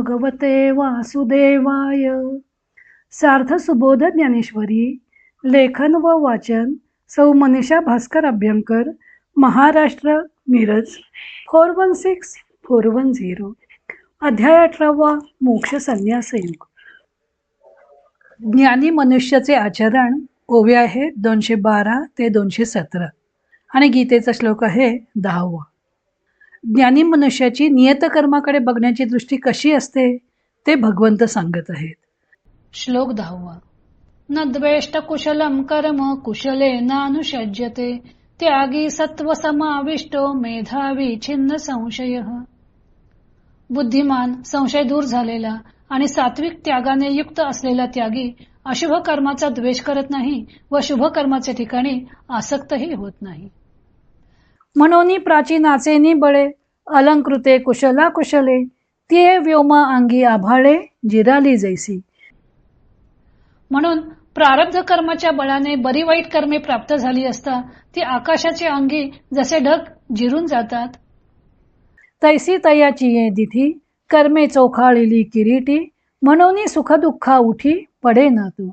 भगवते वासुदेवाय. सार्थ सुबोध ज्ञानेश्वरी लेखन व वाचन Sau Manisha Bhaskar Abhyankar Maharashtra Miraj four one six four one zero. अध्याय अठरावा मोक्ष संन्यासयुग ज्ञानी मनुष्याचे आचरण ओवे आहे दोनशे बारा ते दोनशे सतरा. आणि गीतेचा श्लोक आहे दहावा. ज्ञानी मनुष्याची नियतकर्माकडे बघण्याची दृष्टी कशी असते ते भगवंत सांगत आहेत. श्लोक दहावा. न द्वेष्ट कुशलम कर्म कुशले नानुषज्यते त्यागी सत्व समाविष्टो मेधावी छिन्न संशय. बुद्धिमान संशय दूर झालेला आणि सात्विक त्यागाने युक्त असलेला त्यागी अशुभ कर्माचा द्वेष करत नाही व शुभ कर्माच्या ठिकाणी आसक्तही होत नाही. म्हणून प्राचीनाचेनी बळे अलंकृते कुशला कुशले ते व्योमा अंगी आभाळे जिराली जैसी. म्हणून प्रारब्ध कर्माच्या बळाने बरी वाईट कर्मे प्राप्त झाली असता ती आकाशाचे अंगी जसे ढग जिरून जातात. तैसी तयाची ये दिथी कर्मे चोखाळिली किरीटी म्हणून सुखदुःखा उठी पडे ना तू.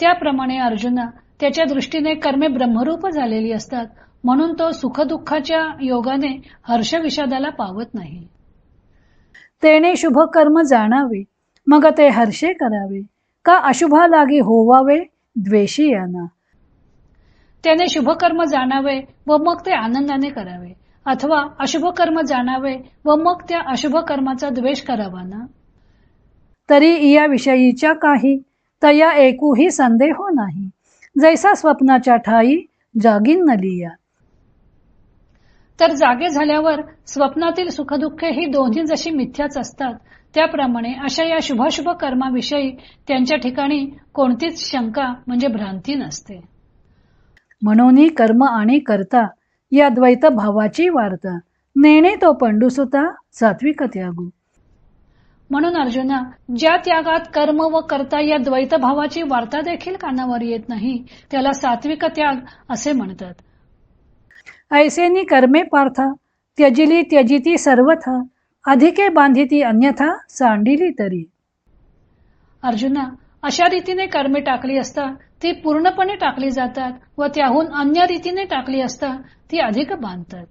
त्याप्रमाणे अर्जुना त्याच्या दृष्टीने कर्मे ब्रह्मरूप झालेली असतात. म्हणून तो सुखदुःखाच्या योगाने हर्ष विषादाला पावत नाही. तेने शुभ कर्म जाणावे मग ते हर्षे करावे. का अशुभा लागी होवावे द्वेषी याना. त्याने शुभ कर्म जाणावे व मग ते आनंदाने करावे. अथवा अशुभ कर्म जाणावे व मग त्या अशुभ कर्माचा द्वेष करावा ना? तरी या विषयीच्या काही तया एकूही संदेह नाही. जैसा स्वप्नाच्या ठाई जागीन नलिया. तर जागे झाल्यावर स्वप्नातील सुखदुःखे ही दोन्ही जशी मिथ्याच असतात त्याप्रमाणे अशा या शुभाशुभ कर्माविषयी त्यांच्या ठिकाणी कोणतीच शंका म्हणजे भ्रांती नसते. म्हणून कर्म आणि कर्ता या द्वैत भावाची वार्ता. नेणे तो पंडुसुता सात्विक त्यागू म्हणून अर्जुना ज्या त्यागात कर्म व कर्ता या द्वैत भावाची वार्ता देखील कानावर येत नाही त्याला सात्विक त्याग असे म्हणतात. ऐसेनी कर्मे पार्थ त्यजिली त्यजिती सर्वथा अधिके बांधिती अन्यथा सांडिली तरी. अर्जुना अशा रीतीने कर्मे टाकली असता ती पूर्णपणे टाकली जातात व त्याहून अन्य रीतीने टाकली असता ती अधिक बांधतात.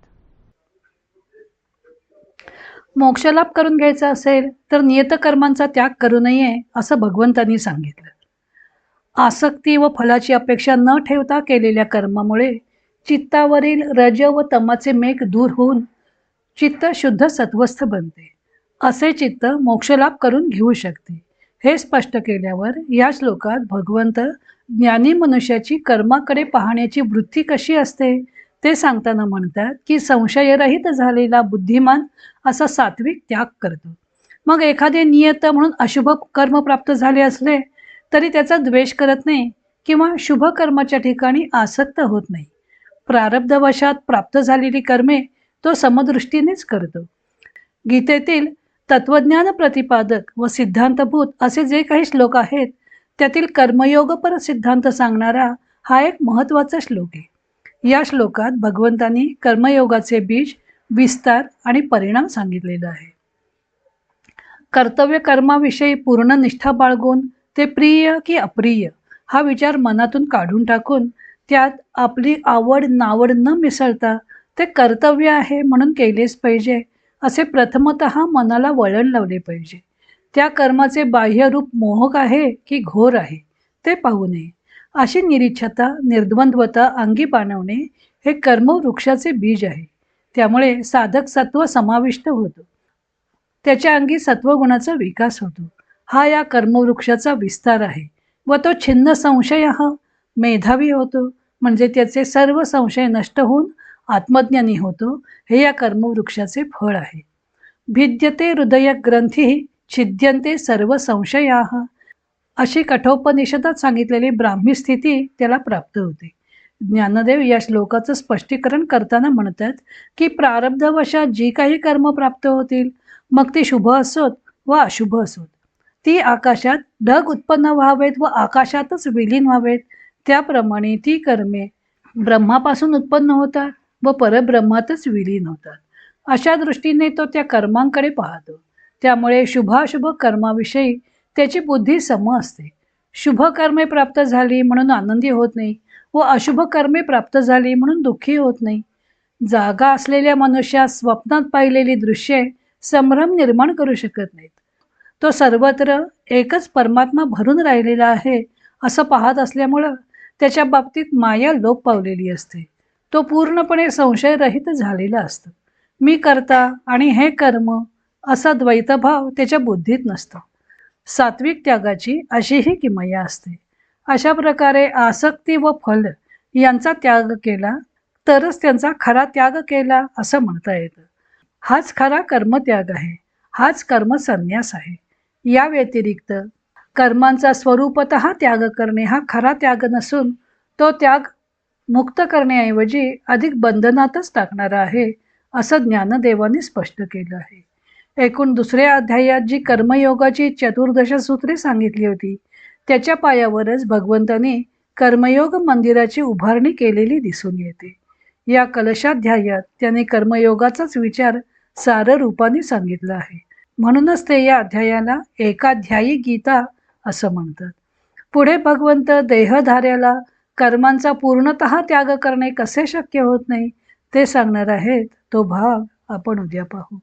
मोक्षलाभ करून घ्यायचा असेल तर नियतकर्मांचा त्याग करू नये असं भगवंतांनी सांगितलं. आसक्ती व फलाची अपेक्षा न ठेवता केलेल्या कर्मामुळे चित्तावरील रज व तमाचे मेघ दूर होऊन चित्त शुद्ध सत्वस्थ बनते. असे चित्त मोक्षलाभ करून घेऊ शकते. हे स्पष्ट केल्यावर या श्लोकात भगवंत ज्ञानी मनुष्याची कर्माकडे पाहण्याची वृत्ती कशी असते? ते सांगताना म्हणतात की संशयरहित झालेला बुद्धिमान असा सात्विक त्याग करतो. मग एखादे नियत म्हणून अशुभ कर्म प्राप्त झाले असले तरी त्याचा द्वेष करत नाही किंवा शुभ कर्माच्या ठिकाणी आसक्त होत नाही. प्रारब्धवशात प्राप्त झालेली कर्मे तो समदृष्टीनेच करतो. गीतेतील तत्वज्ञान प्रतिपादक व सिद्धांतभूत असे जे काही श्लोक आहेत त्यातील कर्मयोगपर सिद्धांत सांगणारा हा एक महत्त्वाचा श्लोक आहे. या श्लोकात भगवंतांनी कर्मयोगाचे बीज विस्तार आणि परिणाम सांगितलेला आहे. कर्तव्य कर्माविषयी पूर्ण निष्ठा बाळगून ते प्रिय की अप्रिय हा विचार मनातून काढून टाकून त्यात आपली आवड नावड न मिसळता ते कर्तव्य आहे म्हणून केलेच पाहिजे असे प्रथमत मनाला वळण लावले पाहिजे. त्या कर्माचे बाह्य रूप मोहक आहे की घोर आहे ते पाहू नये. अशी निरीच्छता निर्द्वंद्वता अंगी बाणवणे हे कर्मवृक्षाचे बीज आहे. त्यामुळे साधक सत्व समाविष्ट होतो. त्याच्या अंगी सत्वगुणाचा विकास होतो. हा या कर्मवृक्षाचा विस्तार आहे व तो छिन्न संशय हा मेधावी होतो. म्हणजे त्याचे सर्व संशय नष्ट होऊन आत्मज्ञानी होतो हे या कर्मवृक्षाचे फळ आहे. भिद्यते हृदय ग्रंथी छिद्यंते सर्व संशया अशी कठोपनिषदात सांगितलेली ब्राह्मी स्थिती त्याला प्राप्त होते. ज्ञानदेव या श्लोकाचं स्पष्टीकरण करताना म्हणतात की प्रारब्धवशात जी काही कर्म प्राप्त होतील मग ती शुभ असोत व अशुभ असोत. ती आकाशात ढग उत्पन्न व्हावेत व आकाशातच विलीन व्हावेत. त्याप्रमाणे ती कर्मे ब्रह्मापासून उत्पन्न होतात व परब्रह्मातच विलीन होतात. अशा दृष्टीने तो त्या कर्मांकडे पाहतो. त्यामुळे शुभाशुभ कर्माविषयी त्याची बुद्धी सम असते. शुभ कर्मे प्राप्त झाली म्हणून आनंदी होत नाही व अशुभ कर्मे प्राप्त झाली म्हणून दुःखी होत नाही. जागा असलेल्या मनुष्यास स्वप्नात पाहिलेली दृश्ये संभ्रम निर्माण करू शकत नाहीत. तो सर्वत्र एकच परमात्मा भरून राहिलेला आहे असं पाहत असल्यामुळं त्याच्या बाबतीत माया लोप पावलेली असते. तो पूर्णपणे संशयरहित झालेला असतो. मी करता आणि हे कर्म असा द्वैतभाव त्याच्या बुद्धीत नसतो. सात्विक त्यागाची अशीही किमया असते. अशा प्रकारे आसक्ती व फल यांचा त्याग केला तरच त्यांचा खरा त्याग केला असं म्हणता येतं. हाच खरा कर्मत्याग आहे. हाच कर्मसन्यास आहे. या व्यतिरिक्त कर्मांचा स्वरूपत त्याग करणे हा खरा त्याग नसून तो त्याग मुक्त करण्याऐवजी अधिक बंधनातच टाकणारा आहे असं ज्ञानदेवाने स्पष्ट केलं आहे. एकूण दुसऱ्या अध्यायात जी कर्मयोगाची चतुर्दश सूत्रे सांगितली होती त्याच्या पायावरच भगवंताने कर्मयोग मंदिराची उभारणी केलेली दिसून येते. या कलशाध्यायात त्याने कर्मयोगाचाच विचार सार रूपाने सांगितला आहे. म्हणूनच ते या अध्यायाला एकाध्यायी गीता असं म्हणतात. पुढे भगवंत देहधार्याला कर्मांचा पूर्णत त्याग करणे कसे शक्य होत नाही ते सांगणार आहेत तो भाग आपण उद्या पाहू.